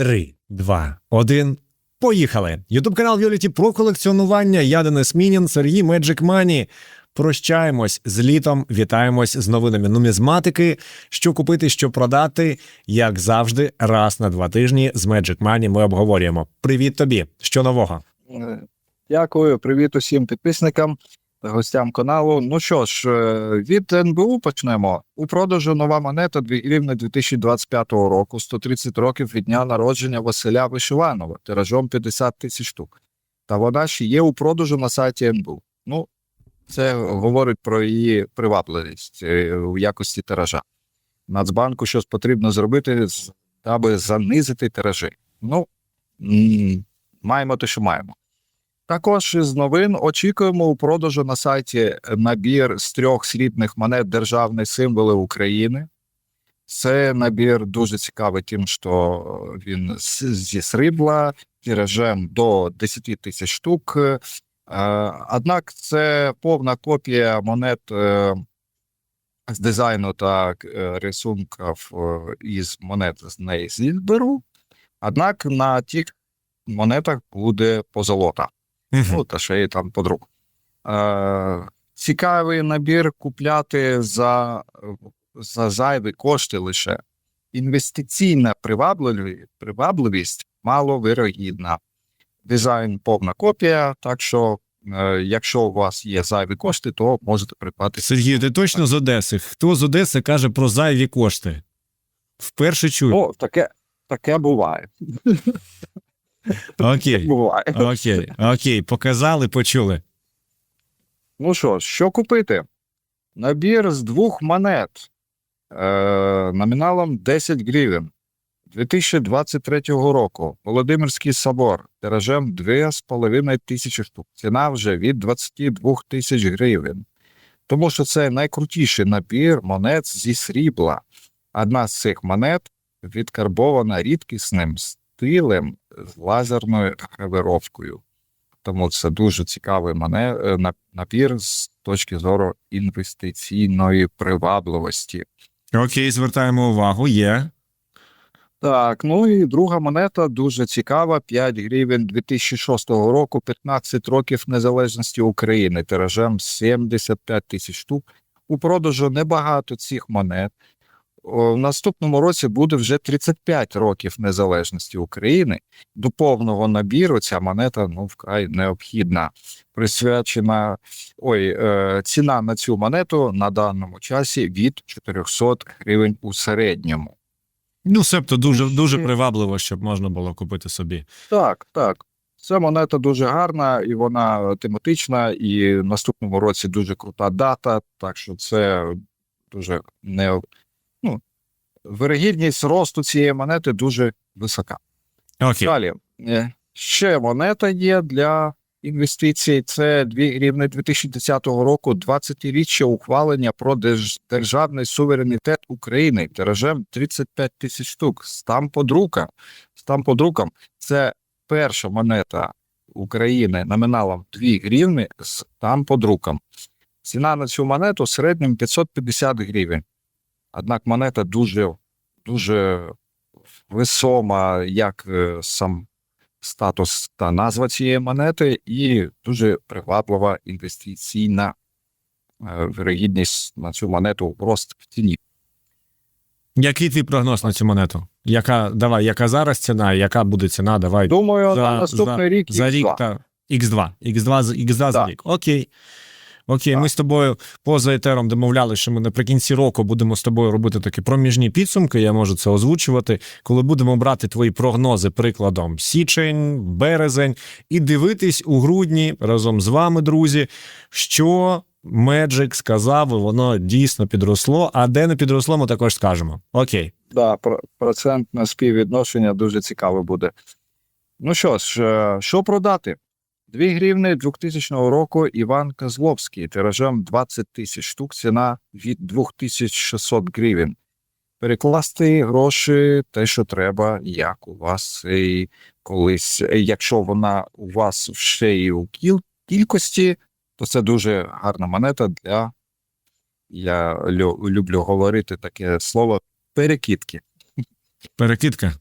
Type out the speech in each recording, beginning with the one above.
Три, два, один. Поїхали! Ютуб канал Віоліті про колекціонування. Я Денис Мінін, Сергій Меджик Мані. Прощаємось з літом, вітаємось з новинами нумізматики. Що купити, що продати, як завжди, раз на два тижні з Magic Money ми обговорюємо. Привіт тобі! Що нового? Дякую, привіт усім підписникам гостям каналу. Ну що ж, е, від НБУ почнемо. У продажу нова монета 2 гривни 2025 року, 130 років від дня народження Василя Вишиванова, тиражом 50 тисяч штук. Та вона ще є у продажу на сайті НБУ. Ну, це говорить про її привабливість е, у якості тиража. Нацбанку щось потрібно зробити, аби занизити тиражі. Ну, маємо те, що маємо. Також із новин очікуємо у продажу на сайті набір з трьох срібних монет Державні символи України. Це набір дуже цікавий, тим, що він зі срібла, тиражем до 10 тисяч штук. Е, Однак це повна копія монет е, з дизайну та е, рисунків із монет з неї зберу. Однак на тих монетах буде позолота. Ну, та ще й там подруг. Е, цікавий набір купляти за, за зайві кошти лише. Інвестиційна привабливість, привабливість маловирогідна. Дизайн повна копія, так що, е, якщо у вас є зайві кошти, то можете придбати. Сергій, ти точно з Одеси? Хто з Одеси каже про зайві кошти? Вперше чую. Ну, таке, таке буває. Окей. буває. Окей, окей, показали, почули. Ну що що купити? Набір з двох монет е, номіналом 10 гривень 2023 року. Володимирський собор тиражем 2,5 тисячі штук. Ціна вже від 22 тисяч гривень. Тому що це найкрутіший набір монет зі срібла. Одна з цих монет відкарбована рідкісним стилем з лазерною гравировкою. Тому це дуже цікавий мене на- набір з точки зору інвестиційної привабливості. Окей, звертаємо увагу, є. Так, ну і друга монета дуже цікава: 5 гривень 2006 року, 15 років незалежності України, тиражем 75 тисяч штук. У продажу небагато цих монет. В наступному році буде вже 35 років незалежності України. До повного набіру ця монета ну вкрай необхідна. Присвячена ой, е, ціна на цю монету на даному часі від 400 гривень у середньому. Ну, себто дуже, дуже привабливо, щоб можна було купити собі. Так, так. Ця монета дуже гарна і вона тематична, і в наступному році дуже крута дата, так що це дуже не вирогідність росту цієї монети дуже висока. Окей. Далі е, ще монета є для інвестицій. Це 2 гривни 2010 року, 20-річчя ухвалення про державний суверенітет України тиражем 35 тисяч штук. Стамподрука. Стамподруком це перша монета України номіналом 2 гривни з стамподруком. Ціна на цю монету в середньому 550 гривень. Однак монета дуже, дуже весома, як е, сам статус та назва цієї монети, і дуже приваблива інвестиційна е, вирогідність на цю монету рост в ціні. Який твій прогноз на цю монету? Яка, давай, яка зараз ціна, яка буде ціна? Давай. Думаю, За- на наступний рік За рік X2. та X2. X2, X2 за Так. рік. Окей. Окей, ми з тобою поза етером домовлялися, що ми наприкінці року будемо з тобою робити такі проміжні підсумки. Я можу це озвучувати, коли будемо брати твої прогнози прикладом січень, березень, і дивитись у грудні разом з вами, друзі, що Magic сказав, і воно дійсно підросло. А де не підросло, ми також скажемо. Окей. Да, про- процентне співвідношення дуже цікаве буде. Ну що ж, е, що продати? 2 гривни 2000 року Іван Козловський, тиражем 20 тисяч штук, ціна від 2600 гривень. Перекласти гроші те, що треба, як у вас і колись. Якщо вона у вас ще й у кіл- кількості, то це дуже гарна монета для, я лю- люблю говорити таке слово, перекидки. Перекидка.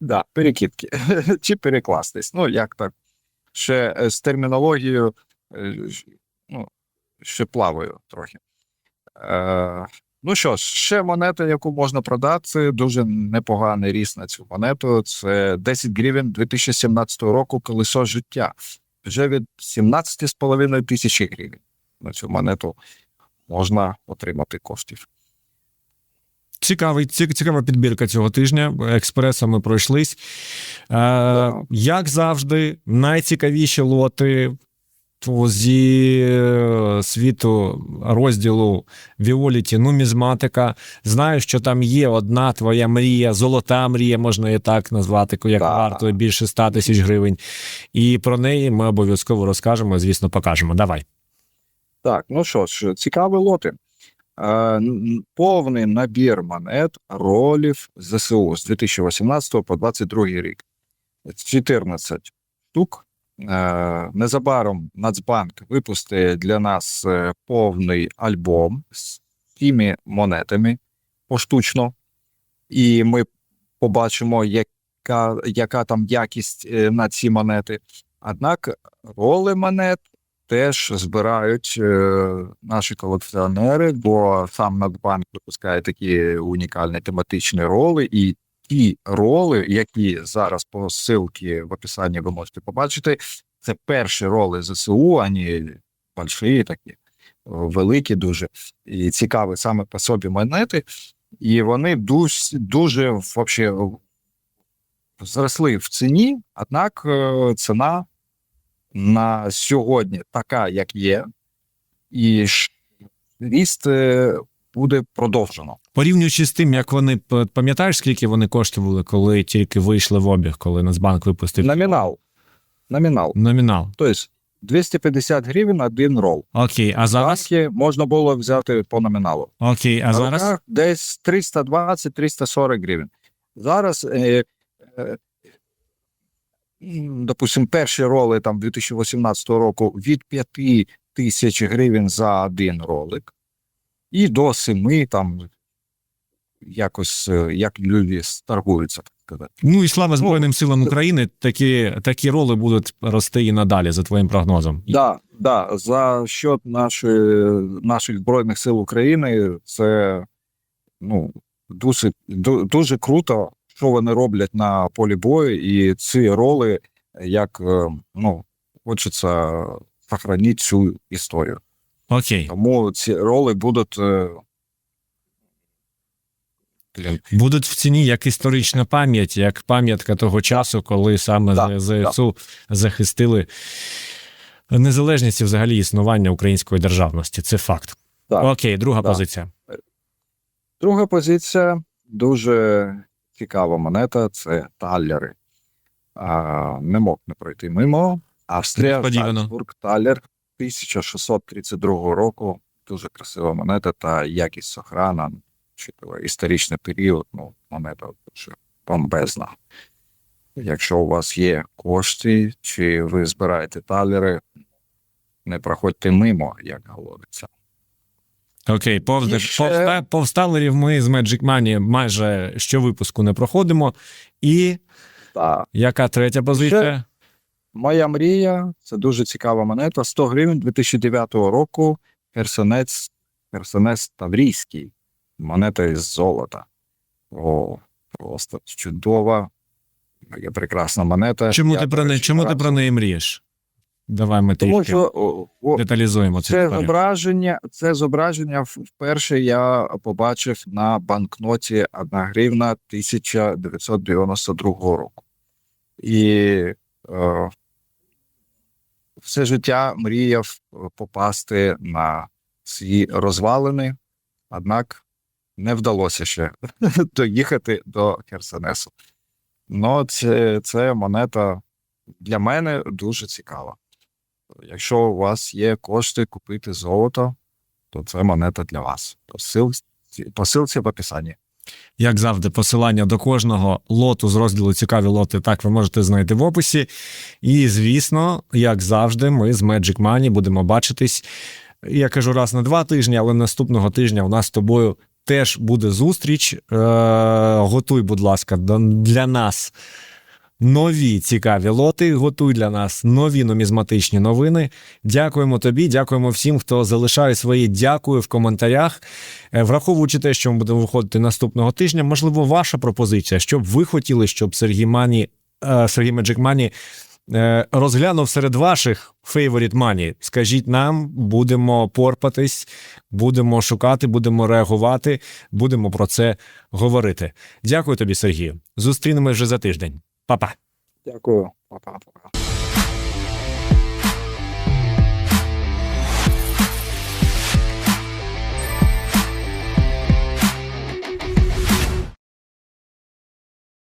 Да, перекидки. Чи перекластись. Ну, як так? Ще е, з термінологією, е, ну, ще плаваю трохи. Е, ну що ж, ще монета, яку можна продати, дуже непоганий ріст на цю монету. Це 10 гривень 2017 року колесо життя. Вже від 17,5 тисячі гривень. На цю монету можна отримати коштів. Цікавий, цікава підбірка цього тижня. Експресом ми пройшлись. Е, Як завжди, найцікавіші лоти зі е, світу розділу Віоліті нумізматика. Знаю, що там є одна твоя мрія, золота мрія, можна її так назвати, Да. вартує більше 100 тисяч гривень. І про неї ми обов'язково розкажемо, звісно, покажемо. Давай. Так, ну що ж, цікаві лоти. Е, н- повний набір монет ролів ЗСУ з 2018 по 2022 рік. 14 штук. Е, незабаром Нацбанк випустить для нас е, повний альбом з тими монетами поштучно, і ми побачимо, яка, яка там якість е, на ці монети. Однак роли монет теж збирають е, наші колекціонери, бо сам Нацбанк випускає такі унікальні тематичні роли, і ті роли, які зараз по ссылці в описанні ви можете побачити, це перші роли ЗСУ, вони больші такі, великі дуже, і цікаві саме по собі монети, і вони дуже, дуже вообще, зросли в ціні, однак е, ціна на сьогодні така, як є, і ріст е, буде продовжено. Порівнюючи з тим, як вони пам'ятаєш, скільки вони коштували, коли тільки вийшли в обіг, коли Нацбанк випустив Номінал. Номінал. номінал. Тобто 250 гривень один рол. Окей, а зараз Банки можна було взяти по номіналу. окей, а На зараз руках десь 320-340 гривень. Зараз, е, е, м, допустим, перші роли там 2018 року від 5 тисяч гривень за один ролик, і до 7 там якось е, як люди торгуються, ну і слава Збройним силам України, такі, такі роли будуть рости і надалі, за твоїм прогнозом. Да, да, за счет нашої, наших Збройних сил України це ну, дуже, дуже круто, що вони роблять на полі бою, і ці роли, як е, ну, хочеться сохранити цю історію. Окей, Тому ці роли будуть. е, будуть в ціні як історична пам'ять, як пам'ятка того часу, коли саме Да, ЗСУ захистили незалежність і взагалі існування української державності. Це факт. Так. Окей, друга Да. позиція. Друга позиція дуже цікава монета це талери. А, не мог не пройти мимо. Австрія. Зальцбург, талер 1632 року. Дуже красива монета та якість охрана. Чудово, історичний період, ну, монета дуже бомбезна. Якщо у вас є кошти, чи ви збираєте талери, не проходьте мимо, як говориться. Окей, повз, ще- повста, повсталерів ми з Magic Money майже щовипуску не проходимо. І Так. яка третя позиція? Моя мрія це дуже цікава монета. 100 гривень 2009 року. Херсонець, Херсонець Таврійський. Монета із золота. О, просто чудова. Прекрасна монета. Чому Я, ти про неї? Чому ти про неї мрієш? Давай ми Тому трішки що о, о, деталізуємо це історію. зображення, це зображення вперше я побачив на банкноті 1 гривна 1992 року. І е, все життя мріяв е, попасти на ці розвалини, однак не вдалося ще доїхати до Херсонесу. Ну, це, це монета для мене дуже цікава. Якщо у вас є кошти купити золото, то це монета для вас. Посилці, в описанні. Як завжди, посилання до кожного лоту з розділу цікаві лоти так ви можете знайти в описі. І, звісно, як завжди, ми з Magic Money будемо бачитись. Я кажу раз на два тижні, але наступного тижня у нас з тобою теж буде зустріч. Е, готуй, будь ласка, для нас нові цікаві лоти. Готуй для нас нові нумізматичні новини. Дякуємо тобі, дякуємо всім, хто залишає свої дякую в коментарях. Е, Враховуючи те, що ми будемо виходити наступного тижня, можливо, ваша пропозиція, що б ви хотіли, щоб Сергій Мані, е, Сергій Меджик Мані е, розглянув серед ваших favorite money. Скажіть нам, будемо порпатись, будемо шукати, будемо реагувати, будемо про це говорити. Дякую тобі, Сергію. Зустрінемось вже за тиждень. Па-па. Дякую. Па-па-па.